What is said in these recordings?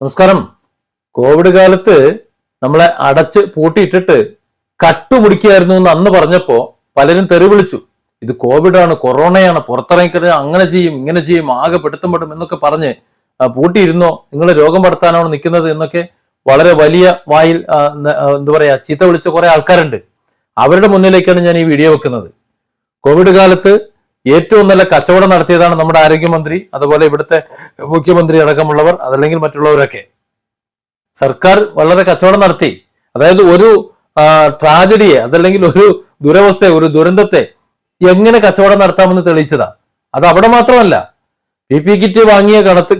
നമസ്കാരം. കോവിഡ് കാലത്ത് നമ്മളെ അടച്ച് പൂട്ടിയിട്ടിട്ട് കട്ടുമുടിക്കായിരുന്നു എന്ന് അന്ന് പറഞ്ഞപ്പോ പലരും തെറി വിളിച്ചു. ഇത് കോവിഡാണ് കൊറോണയാണ് പുറത്തിറങ്ങിക്കഴിഞ്ഞാൽ അങ്ങനെ ചെയ്യും ഇങ്ങനെ ചെയ്യും ആകെ പെടുത്തും പെടും എന്നൊക്കെ പറഞ്ഞ് പൂട്ടിയിരുന്നോ? നിങ്ങൾ രോഗം പടത്താനാണ് നിൽക്കുന്നത് എന്നൊക്കെ വളരെ വലിയ വായിൽ എന്താ പറയാ ചീത്ത വിളിച്ച കുറെ ആൾക്കാരുണ്ട്. അവരുടെ മുന്നിലേക്കാണ് ഞാൻ ഈ വീഡിയോ വെക്കുന്നത്. കോവിഡ് കാലത്ത് ഏറ്റവും നല്ല കച്ചവടം നടത്തിയതാണ് നമ്മുടെ ആരോഗ്യമന്ത്രി അതുപോലെ ഇവിടുത്തെ മുഖ്യമന്ത്രി അടക്കമുള്ളവർ അതല്ലെങ്കിൽ മറ്റുള്ളവരൊക്കെ. സർക്കാർ വളരെ കച്ചവടം നടത്തി. അതായത് ഒരു ട്രാജഡിയെ അതല്ലെങ്കിൽ ഒരു ദുരവസ്ഥയെ ഒരു ദുരന്തത്തെ എങ്ങനെ കച്ചവടം നടത്താമെന്ന് തെളിയിച്ചതാ. അത് അവിടെ മാത്രമല്ല പി പി കിറ്റ് വാങ്ങിയ കണത്ത്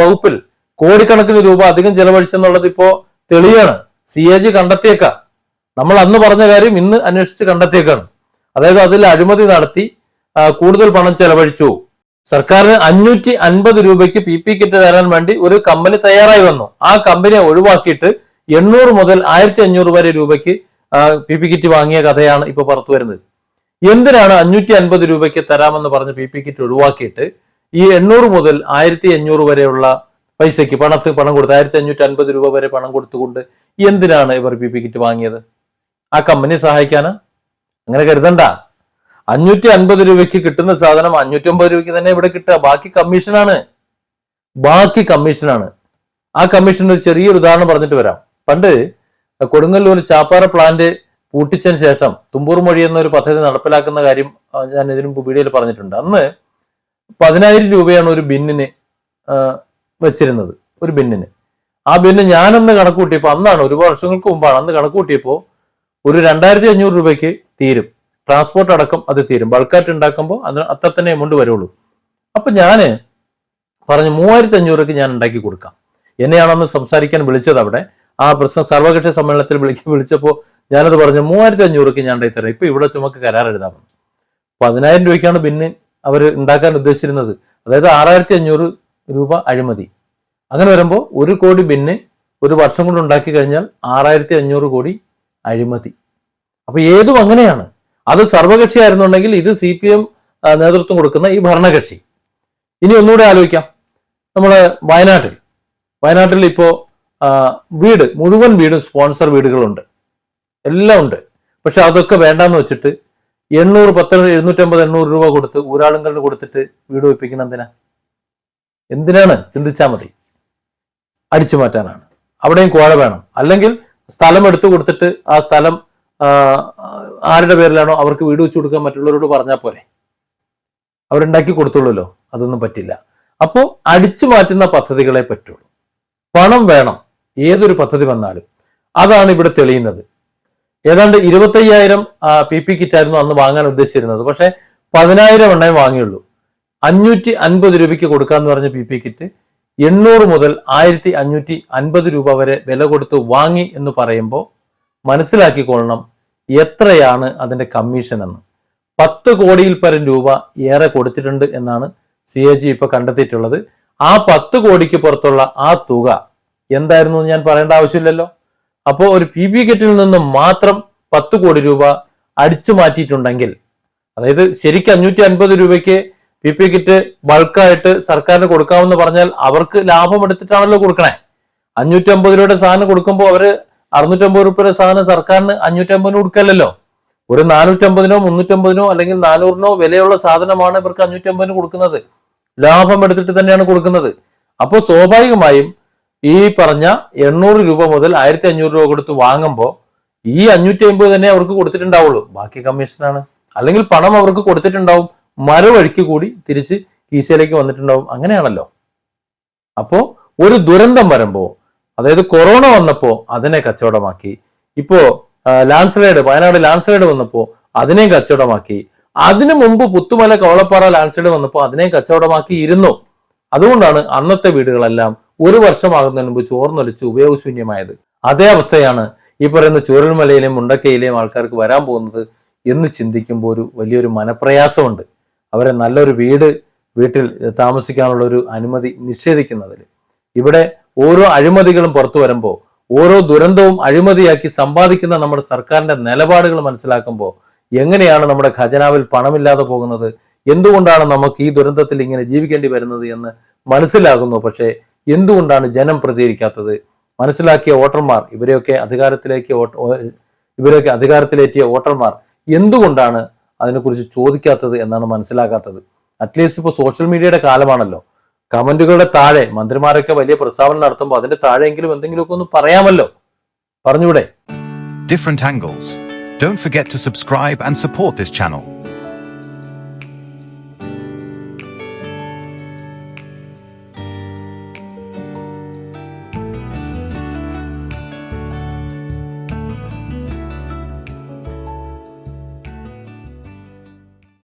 വകുപ്പിൽ കോടിക്കണക്കിന് രൂപ അധികം ചെലവഴിച്ചെന്നുള്ളത് ഇപ്പോ തെളിയാണ്. സി എ ജി കണ്ടെത്തിയേക്കാം. നമ്മൾ അന്ന് പറഞ്ഞ കാര്യം ഇന്ന് അന്വേഷിച്ച് കണ്ടെത്തിയേക്കാണ്. അതായത് അതിൽ അഴിമതി നടത്തി കൂടുതൽ പണം ചെലവഴിച്ചു. സർക്കാരിന് അഞ്ഞൂറ്റി അൻപത് രൂപയ്ക്ക് പി പി കിറ്റ് തരാൻ വേണ്ടി ഒരു കമ്പനി തയ്യാറായി വന്നു. ആ കമ്പനിയെ ഒഴിവാക്കിയിട്ട് എണ്ണൂറ് മുതൽ ആയിരത്തി അഞ്ഞൂറ് വരെ രൂപയ്ക്ക് പി പി കിറ്റ് വാങ്ങിയ കഥയാണ് ഇപ്പൊ പുറത്തു വരുന്നത്. എന്തിനാണ് അഞ്ഞൂറ്റി അൻപത് രൂപയ്ക്ക് തരാമെന്ന് പറഞ്ഞ് പി പി കിറ്റ് ഒഴിവാക്കിയിട്ട് ഈ എണ്ണൂറ് മുതൽ ആയിരത്തി അഞ്ഞൂറ് വരെയുള്ള പൈസയ്ക്ക് പണത്ത് പണം കൊടുത്ത് ആയിരത്തി അഞ്ഞൂറ്റി അൻപത് രൂപ വരെ പണം കൊടുത്തുകൊണ്ട് എന്തിനാണ് ഇവർ പി പി കിറ്റ് വാങ്ങിയത്? ആ കമ്പനി സഹായിക്കാനാ? അങ്ങനെ കരുതണ്ട. അഞ്ഞൂറ്റി അൻപത് രൂപയ്ക്ക് കിട്ടുന്ന സാധനം അഞ്ഞൂറ്റി അമ്പത് രൂപയ്ക്ക് തന്നെ ഇവിടെ കിട്ടുക. ബാക്കി കമ്മീഷനാണ്. ബാക്കി കമ്മീഷനാണ്. ആ കമ്മീഷൻ ഒരു ചെറിയൊരു ഉദാഹരണം പറഞ്ഞിട്ട് വരാം. പണ്ട് കൊടുങ്ങല്ലൂർ ചാപ്പാറ പ്ലാന്റ് പൂട്ടിച്ചതിന് ശേഷം തുമ്പൂർ മൊഴി എന്നൊരു പദ്ധതി നടപ്പിലാക്കുന്ന കാര്യം ഞാൻ ഇതിനു വീഡിയോയിൽ പറഞ്ഞിട്ടുണ്ട്. അന്ന് പതിനായിരം രൂപയാണ് ഒരു ബിന്നിന് വെച്ചിരുന്നത്. ഒരു ബിന്നിന്. ആ ബിന്ന് ഞാനന്ന് കണക്ക് കൂട്ടിയപ്പോൾ അന്നാണ് ഒരുപാട് വർഷങ്ങൾക്ക് മുമ്പാണ് അന്ന് കണക്ക് കൂട്ടിയപ്പോൾ ഒരു രണ്ടായിരത്തി അഞ്ഞൂറ് രൂപയ്ക്ക് തീരും. ട്രാൻസ്പോർട്ട് അടക്കം അത് തീരും. ബൾക്കായിട്ട് ഉണ്ടാക്കുമ്പോൾ അതിന് അത്ര തന്നെ എമൗണ്ട് വരുള്ളൂ. അപ്പൊ ഞാൻ പറഞ്ഞു മൂവായിരത്തി രൂപയ്ക്ക് ഞാൻ ഉണ്ടാക്കി കൊടുക്കാം. എന്നെയാണെന്ന് സംസാരിക്കാൻ വിളിച്ചത് അവിടെ. ആ പ്രശ്നം സർവകക്ഷി സമ്മേളനത്തിൽ വിളിക്കാൻ വിളിച്ചപ്പോൾ ഞാനത് പറഞ്ഞു മൂവായിരത്തി അഞ്ഞൂറൊക്കെ ഞാൻ ഉണ്ടാക്കി തരാം. ഇപ്പൊ ഇവിടെ ചുമക്ക് കരാർ എഴുതാം പതിനായിരം രൂപയ്ക്കാണ് ബിന്ന് അവർ ഉണ്ടാക്കാൻ ഉദ്ദേശിച്ചിരുന്നത്. അതായത് ആറായിരത്തി അഞ്ഞൂറ് രൂപ അഴിമതി. അങ്ങനെ വരുമ്പോൾ ഒരു കോടി ബിന്ന് ഒരു വർഷം കൊണ്ട് ഉണ്ടാക്കി കഴിഞ്ഞാൽ ആറായിരത്തി അഞ്ഞൂറ് കോടി അഴിമതി. അപ്പൊ ഏതും അങ്ങനെയാണ്. അത് സർവകക്ഷി ആയിരുന്നുണ്ടെങ്കിൽ ഇത് സി പി എം നേതൃത്വം കൊടുക്കുന്ന ഈ ഭരണകക്ഷി. ഇനി ഒന്നുകൂടെ ആലോചിക്കാം. നമ്മുടെ വയനാട്ടിൽ. വയനാട്ടിൽ ഇപ്പോ വീട് മുഴുവൻ വീടും സ്പോൺസർ വീടുകളുണ്ട്. എല്ലാം ഉണ്ട്. പക്ഷെ അതൊക്കെ വേണ്ടാന്ന് വെച്ചിട്ട് എണ്ണൂറ് പത്ത് എഴുന്നൂറ്റമ്പത് എണ്ണൂറ് രൂപ കൊടുത്ത് ഊരാളുങ്കലിന് കൊടുത്തിട്ട് വീട് വെപ്പിക്കണം എന്തിനാ? എന്തിനാണ്? ചിന്തിച്ചാൽ മതി. അടിച്ചു മാറ്റാനാണ്. അവിടെയും കോഴ വേണം. അല്ലെങ്കിൽ സ്ഥലം എടുത്തു കൊടുത്തിട്ട് ആ സ്ഥലം ആരുടെ പേരിലാണോ അവർക്ക് വീട് വെച്ചു കൊടുക്കാൻ മറ്റുള്ളവരോട് പറഞ്ഞാൽ പോരെ? അവരുണ്ടാക്കി കൊടുത്തുള്ളൂല്ലോ അതൊന്നും പറ്റില്ല. അപ്പോൾ അടിച്ചു മാറ്റുന്ന പദ്ധതികളെ പറ്റുള്ളൂ. പണം വേണം. ഏതൊരു പദ്ധതി വന്നാലും. അതാണ് ഇവിടെ തെളിയുന്നത്. ഏതാണ്ട് ഇരുപത്തയ്യായിരം പി പി കിറ്റ് ആയിരുന്നു അന്ന് വാങ്ങാൻ ഉദ്ദേശിച്ചിരുന്നത്. പക്ഷെ പതിനായിരം എണ്ണേ വാങ്ങിയുള്ളൂ. അഞ്ഞൂറ്റി അൻപത് രൂപയ്ക്ക് കൊടുക്കാന്ന് പറഞ്ഞ പി പി കിറ്റ് എണ്ണൂറ് മുതൽ ആയിരത്തി അഞ്ഞൂറ്റി അൻപത് രൂപ വരെ വില കൊടുത്ത് വാങ്ങി എന്ന് പറയുമ്പോൾ മനസ്സിലാക്കിക്കൊള്ളണം എത്രയാണ് അതിന്റെ കമ്മീഷൻ എന്ന്. പത്ത് കോടിയിൽ പരം രൂപ ഏറെ കൊടുത്തിട്ടുണ്ട് എന്നാണ് സി എ ജി ഇപ്പൊ കണ്ടെത്തിയിട്ടുള്ളത്. ആ പത്ത് കോടിക്ക് പുറത്തുള്ള ആ തുക എന്തായിരുന്നു ഞാൻ പറയേണ്ട ആവശ്യമില്ലല്ലോ. അപ്പോൾ ഒരു പി പി കിറ്റിൽ നിന്ന് മാത്രം പത്ത് കോടി രൂപ അടിച്ചു മാറ്റിയിട്ടുണ്ടെങ്കിൽ അതായത് ശരിക്കും അഞ്ഞൂറ്റി അൻപത് രൂപയ്ക്ക് പി പി കിറ്റ് ബൾക്കായിട്ട് സർക്കാരിന് കൊടുക്കാമെന്ന് പറഞ്ഞാൽ അവർക്ക് ലാഭം എടുത്തിട്ടാണല്ലോ കൊടുക്കണേ. അഞ്ഞൂറ്റി അമ്പത് രൂപയുടെ സാധനം കൊടുക്കുമ്പോൾ അവർ അറുന്നൂറ്റമ്പത് രൂപയുടെ സാധനം സർക്കാരിന് അഞ്ഞൂറ്റമ്പതിന് കൊടുക്കല്ലല്ലോ? ഒരു നാനൂറ്റമ്പതിനോ മുന്നൂറ്റമ്പതിനോ അല്ലെങ്കിൽ നാനൂറിനോ വിലയുള്ള സാധനമാണ് ഇവർക്ക് അഞ്ഞൂറ്റമ്പതിന് കൊടുക്കുന്നത്. ലാഭം എടുത്തിട്ട് തന്നെയാണ് കൊടുക്കുന്നത്. അപ്പോൾ സ്വാഭാവികമായും ഈ പറഞ്ഞ എണ്ണൂറ് രൂപ മുതൽ ആയിരത്തി അഞ്ഞൂറ് രൂപ കൊടുത്ത് വാങ്ങുമ്പോൾ ഈ അഞ്ഞൂറ്റി അമ്പത് തന്നെ അവർക്ക് കൊടുത്തിട്ടുണ്ടാവുള്ളൂ. ബാക്കി കമ്മീഷനാണ്. അല്ലെങ്കിൽ പണം അവർക്ക് കൊടുത്തിട്ടുണ്ടാവും. മറുവഴിക്ക് കൂടി തിരിച്ച് കീശയിലേക്ക് വന്നിട്ടുണ്ടാവും. അങ്ങനെയാണല്ലോ. അപ്പോൾ ഒരു ദുരന്തം വരുമ്പോ അതായത് കൊറോണ വന്നപ്പോൾ അതിനെ കച്ചവടമാക്കി. ഇപ്പോ ലാൻഡ്സ്ലൈഡ് വയനാട് ലാൻഡ്സ്ലൈഡ് വന്നപ്പോൾ അതിനെയും കച്ചവടമാക്കി. അതിനു മുമ്പ് പുത്തുമല കവളപ്പാറ ലാൻഡ്സ്ലൈഡ് വന്നപ്പോൾ അതിനെയും കച്ചവടമാക്കി ഇരുന്നു അതുകൊണ്ടാണ് അന്നത്തെ വീടുകളെല്ലാം ഒരു വർഷമാകുന്നതിന് മുമ്പ് ചോർന്നൊലിച്ച് ഉപയോഗശൂന്യമായത്. അതേ അവസ്ഥയാണ് ഈ പറയുന്ന ചൂരൽമലയിലെയും മുണ്ടക്കയിലെയും ആൾക്കാർക്ക് വരാൻ പോകുന്നത് എന്ന് ചിന്തിക്കുമ്പോൾ ഒരു വലിയൊരു മനപ്രയാസമുണ്ട്. അവരെ നല്ലൊരു വീട് വീട്ടിൽ താമസിക്കാനുള്ള ഒരു അനുമതി നിഷേധിക്കുന്നതിൽ. ഇവിടെ ഓരോ അഴിമതികളും പുറത്തു വരുമ്പോൾ ഓരോ ദുരന്തവും അഴിമതിയാക്കി സമ്പാദിക്കുന്ന നമ്മുടെ സർക്കാരിന്റെ നിലപാടുകൾ മനസ്സിലാക്കുമ്പോൾ എങ്ങനെയാണ് നമ്മുടെ ഖജനാവിൽ പണമില്ലാതെ പോകുന്നത്? എന്തുകൊണ്ടാണ് നമുക്ക് ഈ ദുരന്തത്തിൽ ഇങ്ങനെ ജീവിക്കേണ്ടി വരുന്നത് എന്ന് മനസ്സിലാകുന്നു. പക്ഷേ എന്തുകൊണ്ടാണ് ജനം പ്രതികരിക്കാത്തത്? മനസ്സിലാക്കിയ വോട്ടർമാർ ഇവരെയൊക്കെ അധികാരത്തിലേക്ക് ഇവരെയൊക്കെ അധികാരത്തിലേറ്റിയ വോട്ടർമാർ എന്തുകൊണ്ടാണ് അതിനെക്കുറിച്ച് ചോദിക്കാത്തത് എന്നാണ് മനസ്സിലാക്കാത്തത് അറ്റ്ലീസ്റ്റ് ഇപ്പോൾ സോഷ്യൽ മീഡിയയുടെ കാലമാണല്ലോ. കമന്റുകളുടെ താഴെ മന്ത്രിമാരൊക്കെ വലിയ പ്രസ്താവന നടത്തുമ്പോൾ അതിന്റെ താഴെയെങ്കിലും എന്തെങ്കിലുമൊക്കെ ഒന്ന് പറയാമല്ലോ. പറഞ്ഞൂടെ? Different angles don't forget to subscribe and support this channel.